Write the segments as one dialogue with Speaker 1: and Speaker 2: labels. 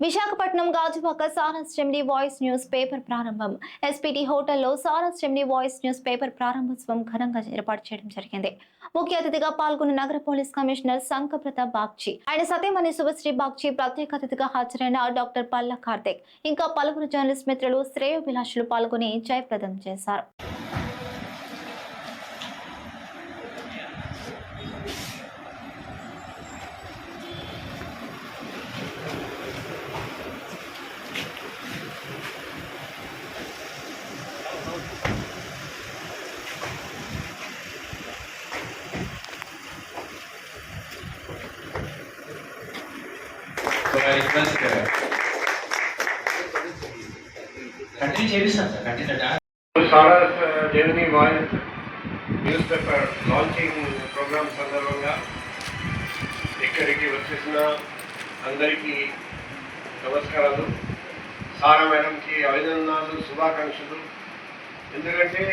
Speaker 1: విశాఖపట్నం గాజువాక సారస్ చెమ్ని voice news paper ప్రారంభం. ఎస్పీటీ హోటల్లో సారస్ చెమ్ని వాయిస్ న్యూస్ పేపర్ ప్రారంభోత్సవం ఘనంగా ఏర్పాటు చేయడం జరిగింది. ముఖ్య అతిథిగా పాల్గొన్న నగర పోలీస్ కమిషనర్ శంఖప్రతాప్ బాగ్చి ఆయన సతీమణి శుభశ్రీ బాగ్చి ప్రత్యేక అతిథిగా హాజరైన డాక్టర్ పల్ల కార్తిక్ ఇంకా పలువురు జర్నలిస్ట్ మిత్రులు శ్రేయోభిలాషులు పాల్గొని జయప్రదం చేశారు.
Speaker 2: So చేపిస్తాను sir continue
Speaker 3: saris journey voice news paper launching programme సందర్భంగా ఇక్కడికి వచ్చేసిన అందరికీ నమస్కారాలు సారా మేడంకి అభినందనాలు శుభాకాంక్షలు ఎందుకంటే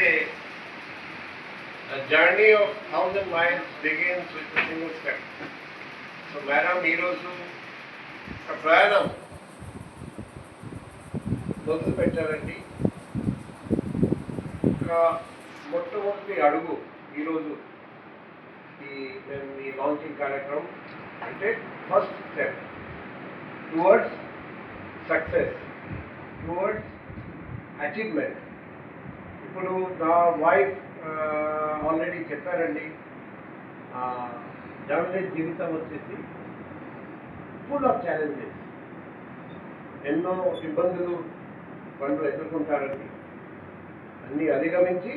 Speaker 3: journey of thousand miles begins with single step so madam ఈరోజు ప్రయాణం మొదలు పెట్టారండి. ఒక మొట్టమొదటి అడుగు ఈరోజు ఈ మేము ఈ లాంచింగ్ కార్యక్రమం అంటే first step towards success towards achievement ఇప్పుడు నా వైఫ్ ఆల్రెడీ చెప్పారండి. జర్నలిస్ట్ జీవితం వచ్చేసి ఫుల్ ఆఫ్ ఛాలెంజెస్ ఎన్నో ఇబ్బందులు వాళ్ళు ఎదుర్కొంటారండి అన్ని అధిగమించి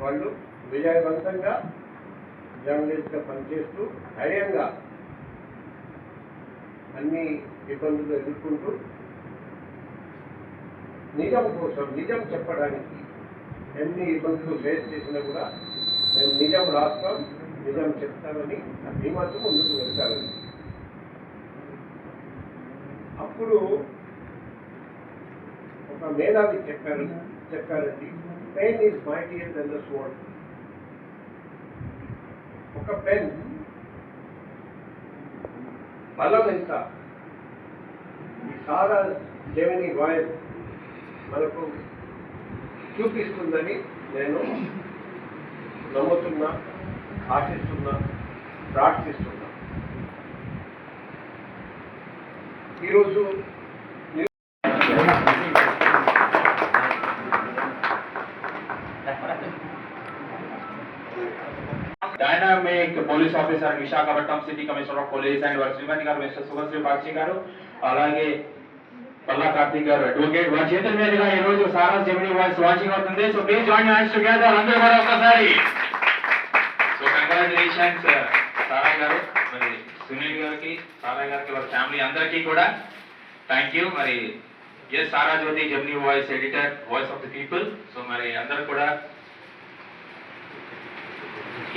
Speaker 3: వాళ్ళు విజయవంతంగా జర్నలిస్ట్గా పనిచేస్తూ ధైర్యంగా అన్ని ఇబ్బందులు ఎదుర్కొంటూ నిజం కోసం నిజం చెప్పడానికి ఎన్ని ఇబ్బందులు ఫేస్ చేసినా కూడా మేము నిజం రాస్తాం నిజం చెప్తామని ఆ ధీమాతో ముందుకు వెళ్తారండి అప్పుడు ఒక మేధావి చెప్పారు చెప్పారండి pen is mightier than the sword ఒక పెన్ బలం ఎంత? ఈ సారా జెమిని వాయిల్ మనకు చూపిస్తుందని నేను నమ్ముతున్నా ఆశిస్తున్నా ప్రార్థిస్తున్నా. ఈరోజు
Speaker 2: dynamic police officer Visakhapatnam city commissioner of police and వారి శ్రీమతి గారు మిస్టర్ సుభశ్రీ బాక్షి గారు అలాగే పల్లా కార్తీక్ గారు అడ్వకేట్ వారి చేతుల మీదుగా ఈ రోజు సారా జెమిని వాయిస్ వాచింగ్ అవుతుంది. So please join hands together అందరూ కూడా ఒకసారి సో కంగ్రాచులేషన్స్ సారా గారు మరి సునీల్ గారికి సారా గారికి వాళ్ళ ఫ్యామిలీ అందరికీ కూడా థ్యాంక్ యూ మరి S Sara Jyothi Gemini voice editor voice of the people so మరి అందరు కూడా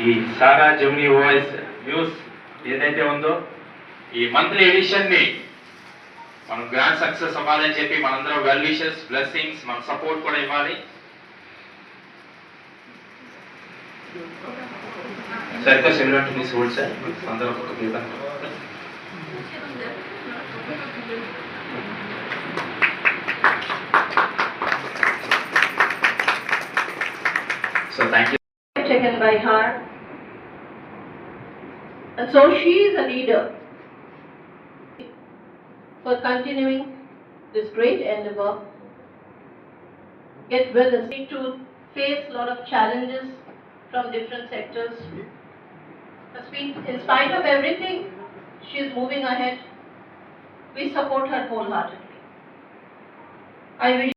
Speaker 2: ఈ సారా జమ్నీ వాయిస్ న్యూస్ ఏదైతే ఉందో ఈ మంత్లీ ఎడిషన్ని మనం గ్రాండ్ సక్సెస్ అవ్వాలని చెప్పి మనందరం వెల్ విషెస్ బ్లెస్సింగ్స్ మన సపోర్ట్ కూడా ఇవ్వాలి. So So thank you.
Speaker 4: Taken by her. And so she is a leader for continuing this great endeavor, get well, and to face a lot of challenges from different sectors. In spite of everything, she is moving ahead. We support her wholeheartedly. I wish